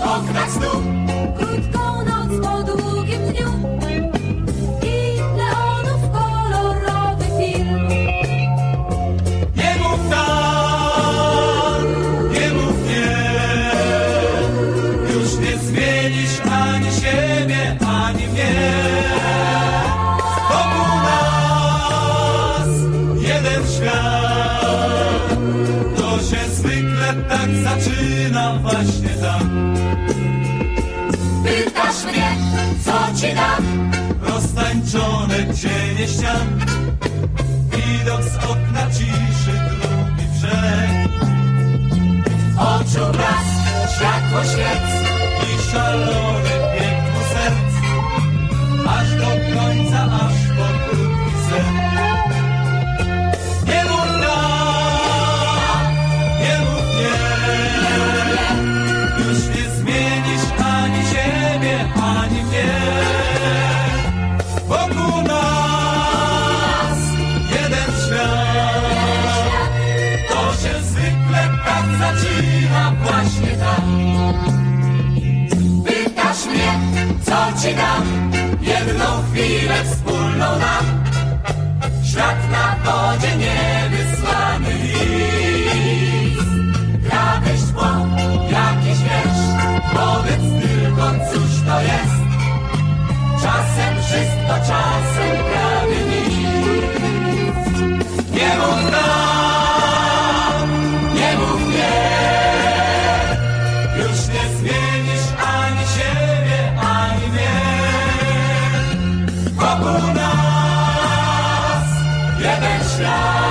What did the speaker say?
Oknach snu. Krótką noc po długim dniu. I neonów kolorowy film. Nie mów tak, nie mów nie. Już nie zmienisz ani siebie, ani mnie. Wokół nas jeden świat. To się zwykle tak zaczyna właśnie tak Pytasz mnie, co ci dam? Roztańczone cienie ścian. Widok z okna ciszy drugi brzeg Oczu blask, światło świec. I szalony po serc. Aż do końca, aż po krótki sen. Nie mów tak, nie mów nie Już nie zmienisz właśnie tak Pytasz mnie, co ci dam? Jedną chwilę wspólną nam Świat na wodzie nie zmienisz ani siebie, ani mnie. Wokół nas jeden ślad.